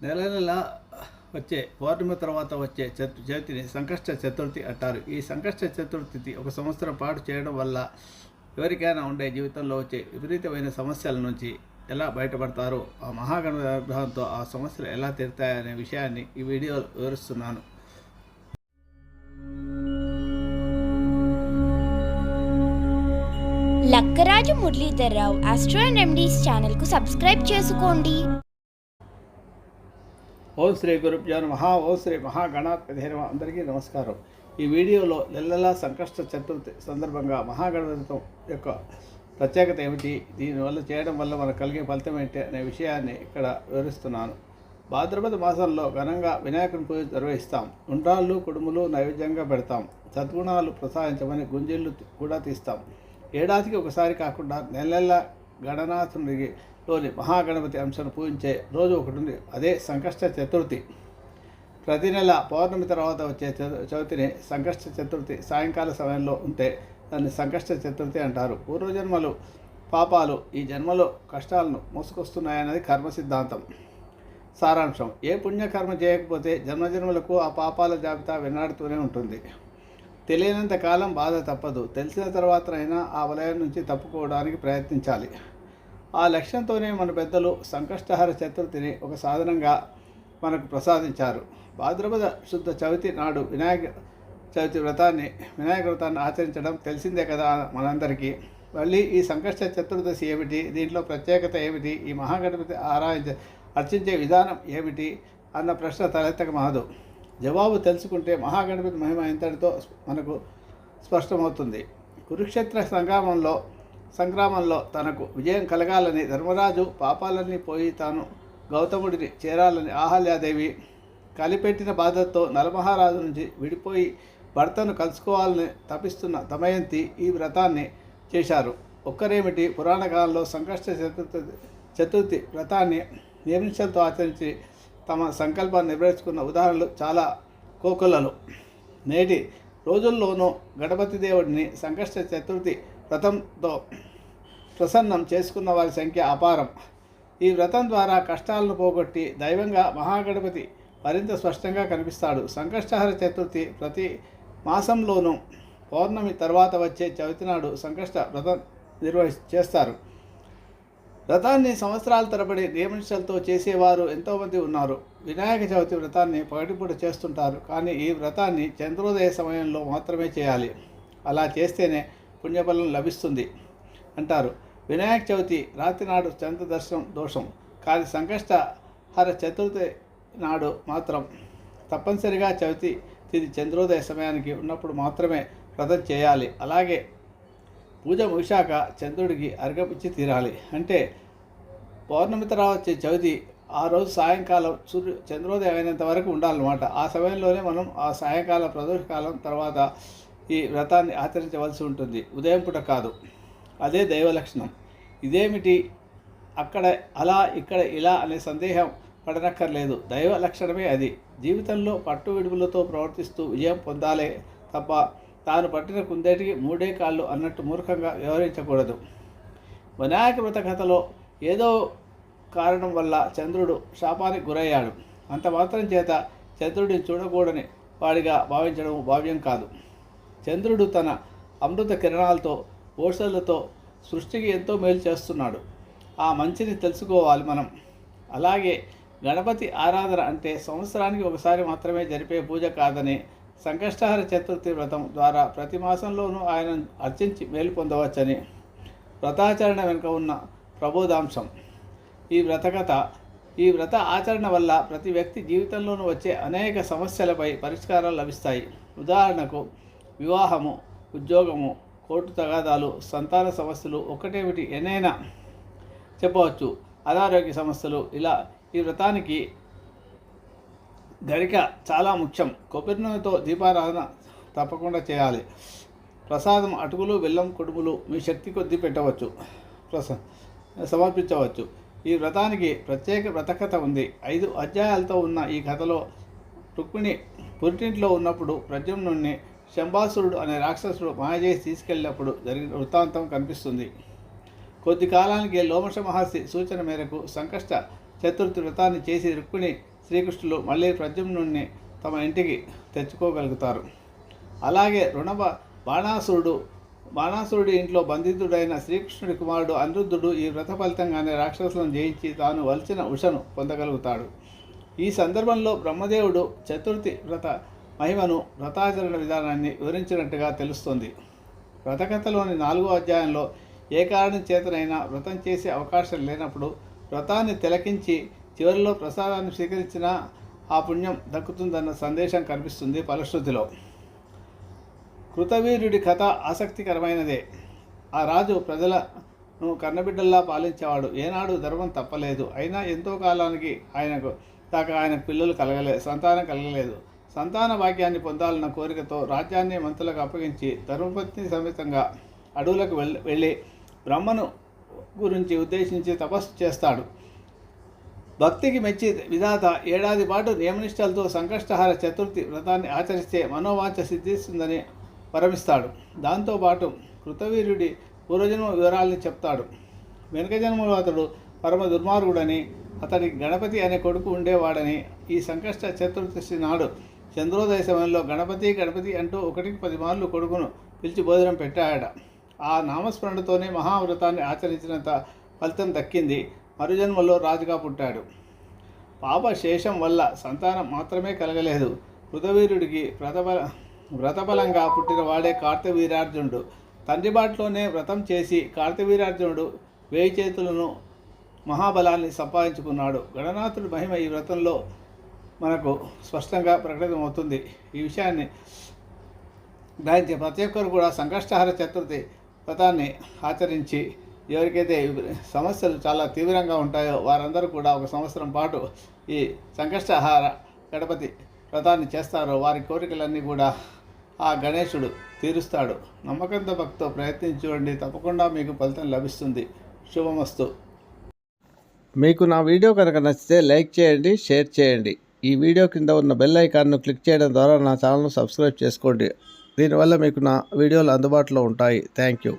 నెల నెల వచ్చే పౌర్ణమి తర్వాత వచ్చే చతు చవితిని సంకష్ట చతుర్థి అంటారు. ఈ సంకష్ట చతుర్థి ఒక సంవత్సరం పాటు చేయడం వల్ల ఎవరికైనా ఉండే జీవితంలో వచ్చే విపరీతమైన సమస్యల నుంచి ఎలా బయటపడతారో ఆ మహాగణ అనుగ్రహంతో ఆ సమస్యలు ఎలా తీరుతాయనే విషయాన్ని ఈ వీడియోలో వివరిస్తున్నాను. Lakkaraju Muralidhar Rao astro and remedies ఛానల్కు సబ్స్క్రైబ్ చేసుకోండి. ఓం శ్రీ గురుభ్యో మహా ఓం శ్రీ మహాగణాధిపతి నమః అందరికీ నమస్కారం. ఈ వీడియోలో నెలలా సంకష్ట చతుర్థి సందర్భంగా మహాగణపతిత్వం యొక్క ప్రత్యేకత ఏమిటి? దీనివల్ల చేయడం వల్ల మనకు కలిగే ఫలితం ఏంటి అనే విషయాన్ని ఇక్కడ వివరిస్తున్నాను. భాద్రపద మాసంలో ఘనంగా వినాయకుని పూజ నిర్వహిస్తాం. ఉండ్రాళ్ళు కుడుములు నైవేద్యంగా పెడతాం. సద్గుణాలు ప్రసాదించమని గుంజిళ్ళు కూడా తీస్తాం. ఏడాదికి ఒకసారి కాకుండా నెల నెల గణనాథునికి లోని మహాగణపతి అంశను పూజించే రోజు ఒకటి ఉంది అదే సంకష్ట చతుర్థి. ప్రతి నెల పౌర్ణమి తర్వాత వచ్చే చవితిని సంకష్ట చతుర్థి. సాయంకాల సమయంలో ఉంటే దాన్ని సంకష్ట చతుర్థి అంటారు. పూర్వజన్మలు పాపాలు ఈ జన్మలో కష్టాలను మోసుకొస్తున్నాయన్నది కర్మ సిద్ధాంతం సారాంశం. ఏ పుణ్యకర్మ చేయకపోతే జన్మజన్మలకు ఆ పాపాల జాబితా వెన్నాడుతూనే ఉంటుంది. తెలియనంత కాలం బాధ తప్పదు. తెలిసిన తర్వాతనైనా ఆ వలయం నుంచి తప్పుకోవడానికి ప్రయత్నించాలి. ఆ లక్ష్యంతోనే మన పెద్దలు సంకష్టహర చతుర్థిని ఒక సాధనంగా మనకు ప్రసాదించారు. భాద్రపద శుద్ధ చవితి నాడు వినాయక చవితి వ్రతాన్ని వినాయక వ్రతాన్ని ఆచరించడం తెలిసిందే కదా మనందరికీ. మళ్ళీ ఈ సంకష్ట చతుర్దశి ఏమిటి? దీంట్లో ప్రత్యేకత ఏమిటి? ఈ మహాగణపతి ఆరాధించ అర్చించే విధానం ఏమిటి? అన్న ప్రశ్న తలెత్తక మహదు జవాబు తెలుసుకుంటే మహాగణపతి మహిమ ఇంతటితో మనకు స్పష్టమవుతుంది. కురుక్షేత్ర సంగ్రామంలో సంగ్రామంలో తనకు విజయం కలగాలని ధర్మరాజు పాపాలన్నీ పోయి తాను గౌతముడిని చేరాలని ఆహల్యాదేవి కలిపెట్టిన బాధతో నలమహారాజు నుంచి విడిపోయి భర్తను కలుసుకోవాలని తపిస్తున్న దమయంతి ఈ వ్రతాన్ని చేశారు. ఒక్కరేమిటి? పురాణ కాలంలో సంకష్ట చతుర్థి చతుర్థి వ్రతాన్ని నియమించలతో ఆచరించి తమ సంకల్పాన్ని నెరవేర్చుకున్న ఉదాహరణలు చాలా కోకొల్లలు. నేటి రోజుల్లోనూ గణపతి దేవుడిని సంకష్ట చతుర్థి వ్రతంతో ప్రసన్నం చేసుకున్న వారి సంఖ్య అపారం. ఈ వ్రతం ద్వారా కష్టాలను పోగొట్టి దైవంగా మహాగణపతి మరింత స్పష్టంగా కనిపిస్తాడు. సంకష్టహర చతుర్థి ప్రతి మాసంలోనూ పౌర్ణమి తర్వాత వచ్చే చవితి నాడు సంకష్ట వ్రతం నిర్వహి చేస్తారు. వ్రతాన్ని సంవత్సరాల తరబడి నియమించలతో చేసేవారు ఎంతోమంది ఉన్నారు. వినాయక చవితి వ్రతాన్ని పగటిపూట చేస్తుంటారు కానీ ఈ వ్రతాన్ని చంద్రోదయ సమయంలో మాత్రమే చేయాలి. అలా చేస్తేనే పుణ్యఫలం లభిస్తుంది అంటారు. వినాయక చవితి రాత్రి నాడు చంద్ర దర్శనం దోషం కానీ సంకష్ట హర చతుర్థి నాడు మాత్రం తప్పనిసరిగా చవితి తిది చంద్రోదయ సమయానికి ఉన్నప్పుడు మాత్రమే వ్రతం చేయాలి. అలాగే పూజ ముగిశాక చంద్రుడికి అర్ఘపిచ్చి తీరాలి. అంటే పౌర్ణమి తర్వాత వచ్చే చవితి ఆ రోజు సాయంకాలం సూర్యు చంద్రోదయం అయినంత వరకు ఉండాలన్నమాట. ఆ సమయంలోనే మనం ఆ సాయంకాల ప్రదోషకాలం తర్వాత ఈ వ్రతాన్ని ఆచరించవలసి ఉంటుంది. ఉదయం పూట కాదు. అదే దైవ లక్షణం ఇదేమిటి? అక్కడ అలా ఇక్కడ ఇలా అనే సందేహం పడనక్కర్లేదు. దైవ లక్షణమే అది. జీవితంలో పట్టు విడుపులతో ప్రవర్తిస్తూ విజయం పొందాలే తప్ప తాను పట్టిన కుందేటికి మూడే కాళ్ళు అన్నట్టు మూర్ఖంగా వ్యవహరించకూడదు. వినాయక వ్రత కథలో ఏదో కారణం వల్ల చంద్రుడు శాపానికి గురయ్యాడు. అంత మాత్రం చేత చంద్రుడిని చూడకూడని వాడిగా భావించడం భావ్యం కాదు. చంద్రుడు తన అమృత కిరణాలతో ఓషధులతో సృష్టికి ఎంతో మేలు చేస్తున్నాడు. ఆ మంచిని తెలుసుకోవాలి మనం. అలాగే గణపతి ఆరాధన అంటే సంవత్సరానికి ఒకసారి మాత్రమే జరిపే పూజ కాదని సంకష్టహర చతుర్థి వ్రతం ద్వారా ప్రతి మాసంలోనూ ఆయన అర్చించి మేలు పొందవచ్చని వ్రతాచరణ వెనుక ఉన్న ప్రబోధాంశం. ఈ వ్రతకథ ఈ వ్రత ఆచరణ వల్ల ప్రతి వ్యక్తి జీవితంలోనూ వచ్చే అనేక సమస్యలపై పరిష్కారాలు లభిస్తాయి. ఉదాహరణకు వివాహము ఉద్యోగము కోర్టు తగాదాలు సంతాన సమస్యలు ఒకటేమిటి ఎన్నైనా చెప్పవచ్చు. అనారోగ్య సమస్యలు ఇలా ఈ వ్రతానికి గరిక చాలా ముఖ్యం. కొబ్బరి నూనెతో దీపారాధన తప్పకుండా చేయాలి. ప్రసాదం అటుకులు బెల్లం కుడుములు మీ శక్తి కొద్దీ పెట్టవచ్చు. ప్రస సమర్పించవచ్చు. ఈ వ్రతానికి ప్రత్యేక వ్రతకథ ఉంది. ఐదు అధ్యాయాలతో ఉన్న ఈ కథలో రుక్మిణి పురిటింట్లో ఉన్నప్పుడు ప్రద్యుమ్నుణ్ణి శంబాసురుడు అనే రాక్షసుడు మాయజేసి తీసుకెళ్ళినప్పుడు జరిగిన వృత్తాంతం కనిపిస్తుంది. కొద్ది కాలానికి లోమష మహర్షి సూచన మేరకు సంకష్ట చతుర్థి వ్రతాన్ని చేసి రుక్మిణి శ్రీకృష్ణులు మళ్ళీ ప్రద్యుమ్నుడిని తమ ఇంటికి తెచ్చుకోగలుగుతారు. అలాగే రుణవ బాణాసురుడు బాణాసురుడి ఇంట్లో బంధితుడైన శ్రీకృష్ణుడి కుమారుడు అనిరుద్ధుడు ఈ వ్రత ఫలితంగానే రాక్షసులను జయించి తాను వలచిన ఉషను పొందగలుగుతాడు. ఈ సందర్భంలో బ్రహ్మదేవుడు చతుర్థి వ్రత మహిమను వ్రతాచరణ విధానాన్ని వివరించినట్టుగా తెలుస్తుంది. వ్రతకథలోని నాలుగో అధ్యాయంలో ఏ కారణం చేతనైనా వ్రతం చేసే అవకాశం లేనప్పుడు వ్రతాన్ని తిలకించి చివరిలో ప్రసాదాన్ని స్వీకరించినా ఆ పుణ్యం దక్కుతుందన్న సందేశం కనిపిస్తుంది ఫలశ్రుతిలో. కృతవీర్యుడి కథ ఆసక్తికరమైనదే. ఆ రాజు ప్రజలను కన్నబిడ్డల్లా పాలించేవాడు. ఏనాడు ధర్మం తప్పలేదు. అయినా ఎంతో కాలానికి ఆయనకు దాకా ఆయన పిల్లలు కలగలేదు సంతానం కలగలేదు. సంతాన భాగ్యాన్ని పొందాలన్న కోరికతో రాజ్యాన్ని మంత్రులకు అప్పగించి ధర్మపత్ని సమేతంగా అడవులకు వెళ్ళి వెళ్ళి బ్రహ్మను గురించి ఉద్దేశించి తపస్సు చేస్తాడు. భక్తికి మెచ్చి విధాత ఏడాది పాటు నియమనిష్టలతో సంకష్టహార చతుర్థి వ్రతాన్ని ఆచరిస్తే మనోవాంఛ సిద్ధిస్తుందని పరమిస్తాడు దాంతోపాటు కృతవీర్యుడి పూర్వజన్మ వివరాల్ని చెప్తాడు. వెనుక జన్మలో అతడు పరమ దుర్మార్గుడని అతడి గణపతి అనే కొడుకు ఉండేవాడని ఈ సంకష్ట చతుర్దశి నాడు చంద్రోదయ సమయంలో గణపతి గణపతి అంటూ ఒకటికి పది మార్లు కొడుకును పిలిచి భోజనం పెట్టాయట. ఆ నామస్మరణతోనే మహావ్రతాన్ని ఆచరించినంత ఫలితం దక్కింది. మరుజన్మలో రాజుగా పుట్టాడు. పాప శేషం వల్ల సంతానం మాత్రమే కలగలేదు. కృతవీరుడికి వ్రతబల వ్రతబలంగా పుట్టిన వాడే కార్తవీరార్జునుడు. తండ్రి బాటలోనే వ్రతం చేసి కార్తవీరార్జునుడు వేయి చేతులను మహాబలాన్ని సంపాదించుకున్నాడు. గణనాథుడి మహిమ ఈ వ్రతంలో మనకు స్పష్టంగా ప్రకటితమవుతుంది. ఈ విషయాన్ని గ్రహించే ప్రతి ఒక్కరు కూడా సంకష్టహార చతుర్థి వ్రతాన్ని ఆచరించి ఎవరికైతే సమస్యలు చాలా తీవ్రంగా ఉంటాయో వారందరూ కూడా ఒక సంవత్సరం పాటు ఈ సంకష్టహార గణపతి వ్రతాన్ని చేస్తారో వారి కోరికలన్నీ కూడా ఆ గణేశుడు తీరుస్తాడు. నమ్మకంతో భక్తితో ప్రయత్నించండి తప్పకుండా మీకు ఫలితం లభిస్తుంది. శుభమస్తు. మీకు నా వీడియో కనుక నచ్చితే లైక్ చేయండి షేర్ చేయండి. ఈ వీడియో కింద ఉన్న బెల్ ఐకాన్ను క్లిక్ చేయడం ద్వారా నా ఛానల్ను సబ్స్క్రైబ్ చేసుకోండి. దీనివల్ల మీకు నా వీడియోలు అందుబాటులో ఉంటాయి. Thank you.